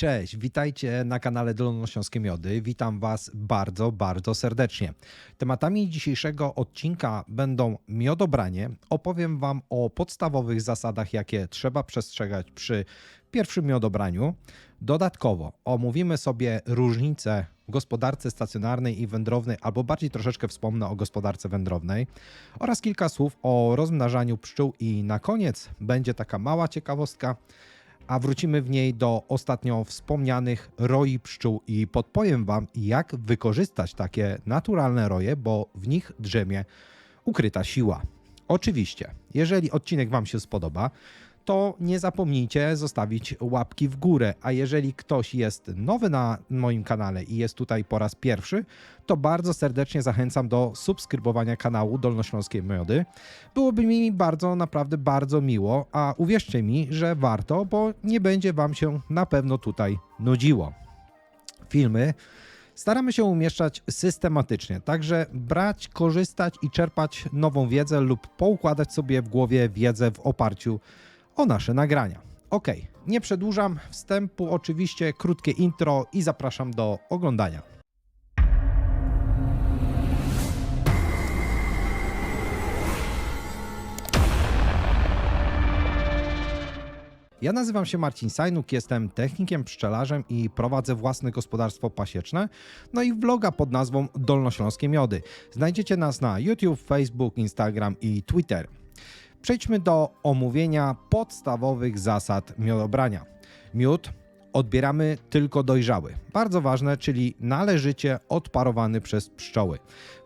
Cześć, witajcie na kanale Dolnośląskie Miody. Witam Was bardzo, bardzo serdecznie. Tematami dzisiejszego odcinka będą miodobranie. Opowiem Wam o podstawowych zasadach, jakie trzeba przestrzegać przy pierwszym miodobraniu. Dodatkowo omówimy sobie różnice w gospodarce stacjonarnej i wędrownej, albo bardziej troszeczkę wspomnę o gospodarce wędrownej oraz kilka słów o rozmnażaniu pszczół i na koniec będzie taka mała ciekawostka – a wrócimy w niej do ostatnio wspomnianych roi pszczół i podpowiem Wam, jak wykorzystać takie naturalne roje, bo w nich drzemie ukryta siła. Oczywiście, jeżeli odcinek Wam się spodoba, to nie zapomnijcie zostawić łapki w górę. A jeżeli ktoś jest nowy na moim kanale i jest tutaj po raz pierwszy, to bardzo serdecznie zachęcam do subskrybowania kanału Dolnośląskie Miody. Byłoby mi bardzo, naprawdę bardzo miło, a uwierzcie mi, że warto, bo nie będzie Wam się na pewno tutaj nudziło. Filmy staramy się umieszczać systematycznie, także brać, korzystać i czerpać nową wiedzę lub poukładać sobie w głowie wiedzę w oparciu o nasze nagrania. Ok, nie przedłużam wstępu, oczywiście krótkie intro i zapraszam do oglądania. Ja nazywam się Marcin Sajnuk, jestem technikiem, pszczelarzem i prowadzę własne gospodarstwo pasieczne, no i vloga pod nazwą Dolnośląskie Miody. Znajdziecie nas na YouTube, Facebook, Instagram i Twitter. Przejdźmy do omówienia podstawowych zasad miodobrania. Miód odbieramy tylko dojrzały. Bardzo ważne, czyli należycie odparowany przez pszczoły.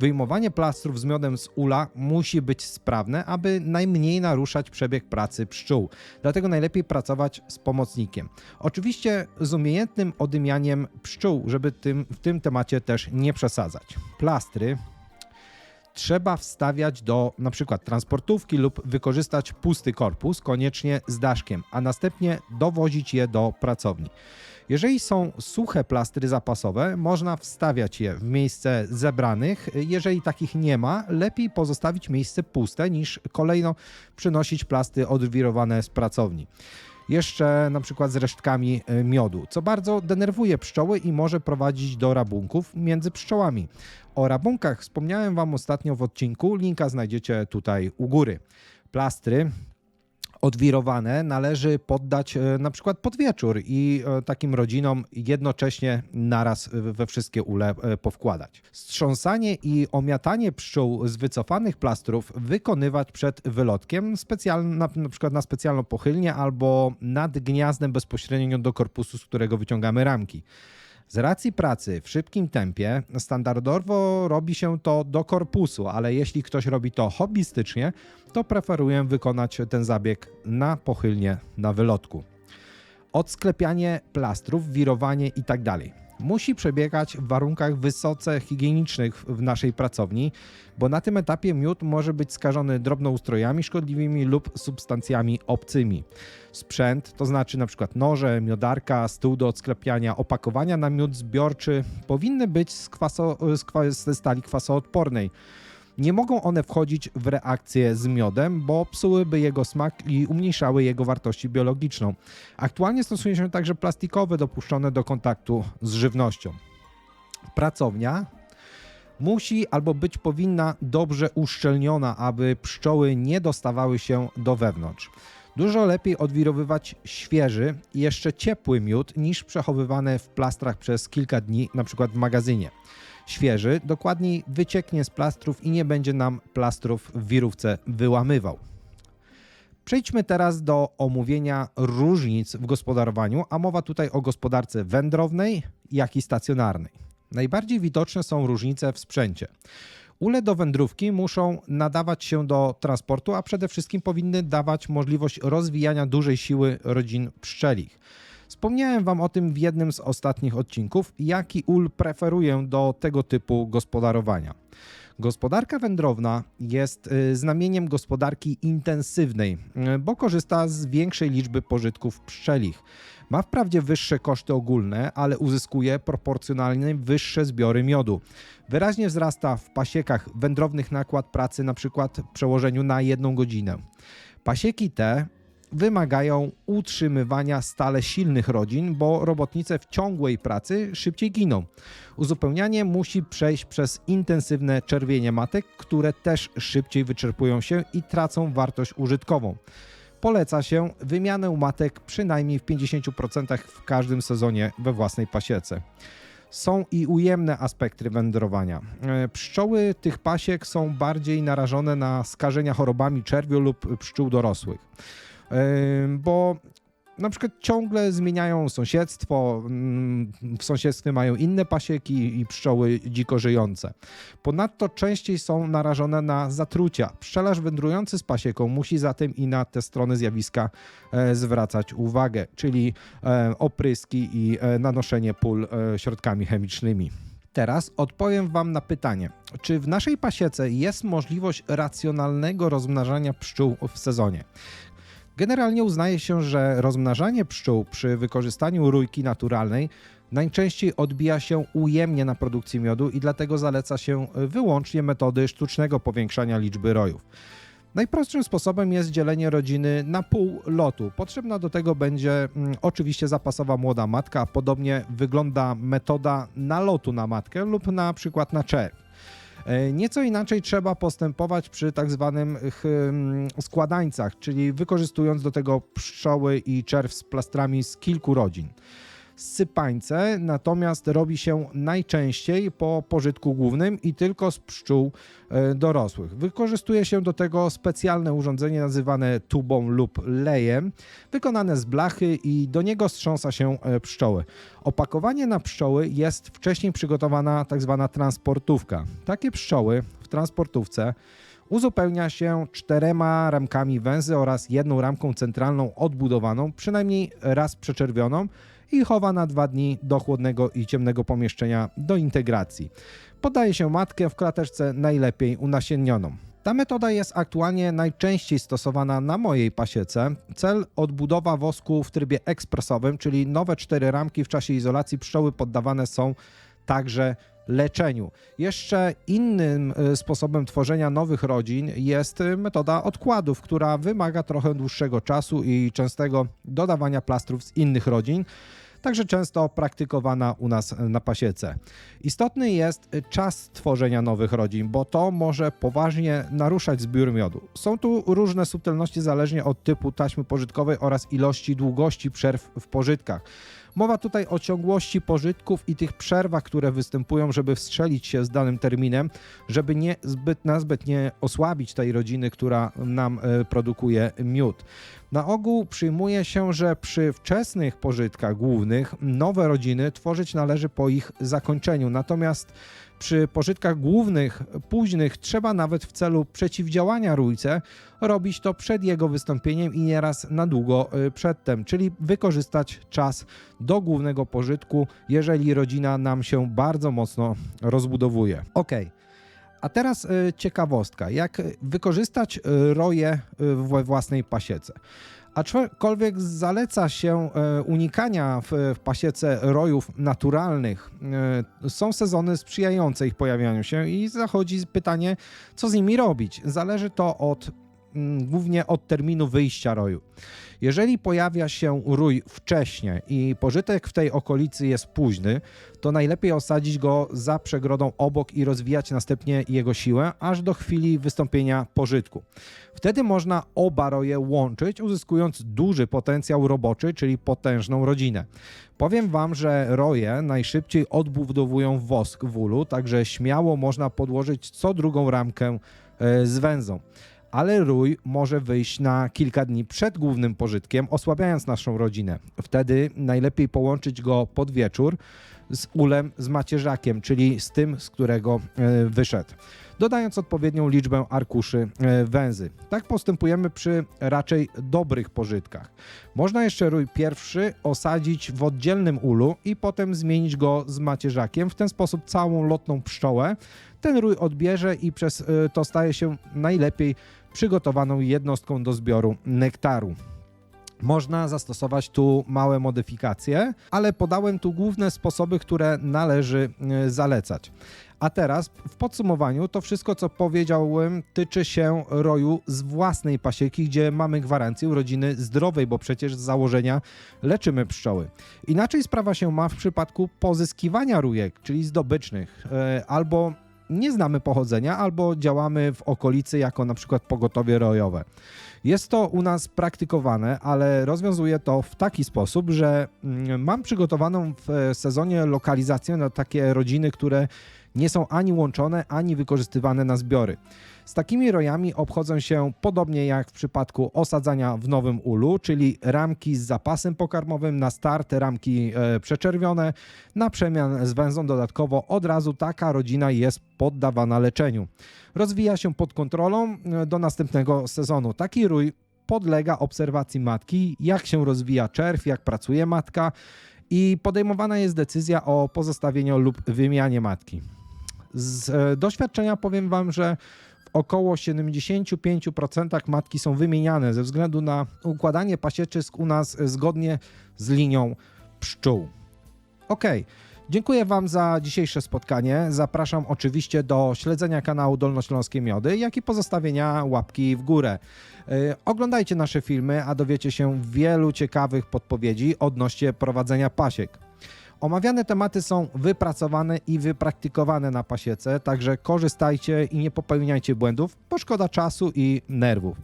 Wyjmowanie plastrów z miodem z ula musi być sprawne, aby najmniej naruszać przebieg pracy pszczół. Dlatego najlepiej pracować z pomocnikiem. Oczywiście z umiejętnym odymianiem pszczół, żeby tym, w tym temacie też nie przesadzać. Plastry trzeba wstawiać do przykład transportówki lub wykorzystać pusty korpus, koniecznie z daszkiem, a następnie dowozić je do pracowni. Jeżeli są suche plastry zapasowe, można wstawiać je w miejsce zebranych. Jeżeli takich nie ma, lepiej pozostawić miejsce puste niż kolejno przynosić plasty odwirowane z pracowni jeszcze na przykład z resztkami e, miodu, co bardzo denerwuje pszczoły i może prowadzić do rabunków między pszczołami. O rabunkach wspomniałem Wam ostatnio w odcinku, linka znajdziecie tutaj u góry. Plastry odwirowane należy poddać e, na przykład pod wieczór i e, takim rodzinom jednocześnie naraz we wszystkie ule e, powkładać. Strząsanie i omiatanie pszczół z wycofanych plastrów wykonywać przed wylotkiem, na, na przykład na specjalną pochylnię albo nad gniazdem bezpośrednio do korpusu, z którego wyciągamy ramki. Z racji pracy w szybkim tempie standardowo robi się to do korpusu, ale jeśli ktoś robi to hobbystycznie, to preferuję wykonać ten zabieg na pochylnie na wylotku. Odsklepianie plastrów, wirowanie itd. Musi przebiegać w warunkach wysoce higienicznych w naszej pracowni, bo na tym etapie miód może być skażony drobnoustrojami szkodliwymi lub substancjami obcymi. Sprzęt, to znaczy na przykład noże, miodarka, stół do odsklepiania, opakowania na miód zbiorczy powinny być z, kwaso, z ze stali kwasoodpornej. Nie mogą one wchodzić w reakcję z miodem, bo psułyby jego smak i umniejszały jego wartość biologiczną. Aktualnie stosuje się także plastikowe dopuszczone do kontaktu z żywnością. Pracownia musi albo być powinna dobrze uszczelniona, aby pszczoły nie dostawały się do wewnątrz. Dużo lepiej odwirowywać świeży i jeszcze ciepły miód niż przechowywane w plastrach przez kilka dni, przykład w magazynie świeży, dokładniej wycieknie z plastrów i nie będzie nam plastrów w wirówce wyłamywał. Przejdźmy teraz do omówienia różnic w gospodarowaniu, a mowa tutaj o gospodarce wędrownej, jak i stacjonarnej. Najbardziej widoczne są różnice w sprzęcie. Ule do wędrówki muszą nadawać się do transportu, a przede wszystkim powinny dawać możliwość rozwijania dużej siły rodzin pszczelich. Wspomniałem Wam o tym w jednym z ostatnich odcinków, jaki ul preferuję do tego typu gospodarowania. Gospodarka wędrowna jest y, znamieniem gospodarki intensywnej, y, bo korzysta z większej liczby pożytków pszczelich. Ma wprawdzie wyższe koszty ogólne, ale uzyskuje proporcjonalnie wyższe zbiory miodu. Wyraźnie wzrasta w pasiekach wędrownych nakład pracy, na przykład w przełożeniu na jedną godzinę. Pasieki te wymagają utrzymywania stale silnych rodzin, bo robotnice w ciągłej pracy szybciej giną. Uzupełnianie musi przejść przez intensywne czerwienie matek, które też szybciej wyczerpują się i tracą wartość użytkową. Poleca się wymianę matek przynajmniej w 50% w każdym sezonie we własnej pasiece. Są i ujemne aspekty wędrowania. E, Pszczoły tych pasiek są bardziej narażone na skażenia chorobami czerwiu lub pszczół dorosłych, bo na przykład ciągle zmieniają sąsiedztwo, mm, w sąsiedztwie mają inne pasieki i pszczoły dziko żyjące. Ponadto częściej są narażone na zatrucia. Pszczelarz wędrujący z pasieką musi zatem i na te strony zjawiska e, zwracać uwagę, czyli e, opryski i e, nanoszenie pól środkami chemicznymi. Teraz odpowiem Wam na pytanie, czy w naszej pasiece jest możliwość racjonalnego rozmnażania pszczół w sezonie? Generalnie uznaje się, że rozmnażanie pszczół przy wykorzystaniu rójki naturalnej najczęściej odbija się ujemnie na produkcji miodu i dlatego zaleca się wyłącznie metody sztucznego powiększania liczby rojów. Najprostszym sposobem jest dzielenie rodziny na pół lotu. Potrzebna do tego będzie mm, oczywiście zapasowa młoda matka, podobnie wygląda metoda nalotu na matkę lub na przykład na czerw. E, Nieco inaczej trzeba postępować przy tak zwanym hmm, składańcach, czyli wykorzystując do tego pszczoły i czerw z plastrami z kilku rodzin. Sypańce natomiast robi się najczęściej po pożytku głównym i tylko z pszczół e, dorosłych. Wykorzystuje się do tego specjalne urządzenie nazywane tubą lub lejem, wykonane z blachy i do niego strząsa się e, pszczoły. Opakowanie na pszczoły jest wcześniej przygotowana tak zwana transportówka. Takie pszczoły w transportówce uzupełnia się czterema ramkami węzy oraz jedną ramką centralną odbudowaną, przynajmniej raz przeczerwioną i chowa na dwa dni do chłodnego i ciemnego pomieszczenia do integracji. Podaje się matkę w klateczce najlepiej unasiennioną. Ta metoda jest aktualnie najczęściej stosowana na mojej pasiece. Cel odbudowa wosku w trybie ekspresowym, czyli nowe cztery ramki w czasie izolacji pszczoły poddawane są także leczeniu. Jeszcze innym y, sposobem tworzenia nowych rodzin jest y, metoda odkładów, która wymaga trochę dłuższego czasu i częstego dodawania plastrów z innych rodzin także często praktykowana u nas na pasiece. Istotny jest czas tworzenia nowych rodzin, bo to może poważnie naruszać zbiór miodu. Są tu różne subtelności zależnie od typu taśmy pożytkowej oraz ilości długości przerw w pożytkach. Mowa tutaj o ciągłości pożytków i tych przerwach, które występują, żeby wstrzelić się z danym terminem, żeby nie zbyt nazbyt nie osłabić tej rodziny, która nam e, produkuje miód. Na ogół przyjmuje się, że przy wczesnych pożytkach głównych nowe rodziny tworzyć należy po ich zakończeniu. Natomiast przy pożytkach głównych, późnych, trzeba nawet w celu przeciwdziałania rójce robić to przed jego wystąpieniem i nieraz na długo y, przedtem, czyli wykorzystać czas do głównego pożytku, jeżeli rodzina nam się bardzo mocno rozbudowuje. Ok. A teraz y, ciekawostka, jak wykorzystać y, roje we własnej pasiece. Aczkolwiek zaleca się e, unikania w, pasiece rojów naturalnych. E, Są sezony sprzyjające ich pojawianiu się i zachodzi pytanie, co z nimi robić. Zależy to od głównie od terminu wyjścia roju. Jeżeli pojawia się rój wcześnie i pożytek w tej okolicy jest późny, to najlepiej osadzić go za przegrodą obok i rozwijać następnie jego siłę aż do chwili wystąpienia pożytku. Wtedy można oba roje łączyć, uzyskując duży potencjał roboczy, czyli potężną rodzinę. Powiem Wam, że roje najszybciej odbudowują wosk w ulu, także śmiało można podłożyć co drugą ramkę e, z węzą ale rój może wyjść na kilka dni przed głównym pożytkiem, osłabiając naszą rodzinę. Wtedy najlepiej połączyć go pod wieczór z ulem z macierzakiem, czyli z tym, z którego e, wyszedł. Dodając odpowiednią liczbę arkuszy e, węzy. Tak postępujemy przy raczej dobrych pożytkach. Można jeszcze rój pierwszy osadzić w oddzielnym ulu i potem zmienić go z macierzakiem. W ten sposób całą lotną pszczołę ten rój odbierze i przez e, to staje się najlepiej przygotowaną jednostką do zbioru nektaru. Można zastosować tu małe modyfikacje, ale podałem tu główne sposoby, które należy e, zalecać. A teraz w podsumowaniu to wszystko, co powiedziałem, tyczy się roju z własnej pasieki, gdzie mamy gwarancję urodziny zdrowej, bo przecież z założenia leczymy pszczoły. Inaczej sprawa się ma w przypadku pozyskiwania rujek, czyli zdobycznych, e, albo nie znamy pochodzenia, albo działamy w okolicy jako na przykład pogotowie rojowe. Jest to u nas praktykowane, ale rozwiązuję to w taki sposób, że mm, mam przygotowaną w e, sezonie lokalizację na takie rodziny, które nie są ani łączone, ani wykorzystywane na zbiory. Z takimi rojami obchodzą się podobnie jak w przypadku osadzania w nowym ulu, czyli ramki z zapasem pokarmowym na start, ramki e, przeczerwione, na przemian z węzą dodatkowo od razu taka rodzina jest poddawana leczeniu. Rozwija się pod kontrolą e, do następnego sezonu. Taki rój podlega obserwacji matki, jak się rozwija czerw, jak pracuje matka i podejmowana jest decyzja o pozostawieniu lub wymianie matki. Z e, doświadczenia powiem Wam, że około 75% matki są wymieniane ze względu na układanie pasieczysk u nas zgodnie z linią pszczół. Ok, dziękuję Wam za dzisiejsze spotkanie. Zapraszam oczywiście do śledzenia kanału Dolnośląskie Miody, jak i pozostawienia łapki w górę. Yy, Oglądajcie nasze filmy, a dowiecie się wielu ciekawych podpowiedzi odnośnie prowadzenia pasiek. Omawiane tematy są wypracowane i wypraktykowane na pasiece, także korzystajcie i nie popełniajcie błędów, bo szkoda czasu i nerwów.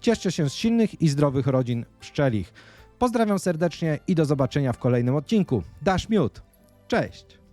Cieszcie się z silnych i zdrowych rodzin pszczelich. Pozdrawiam serdecznie i do zobaczenia w kolejnym odcinku. Dasz miód. Cześć!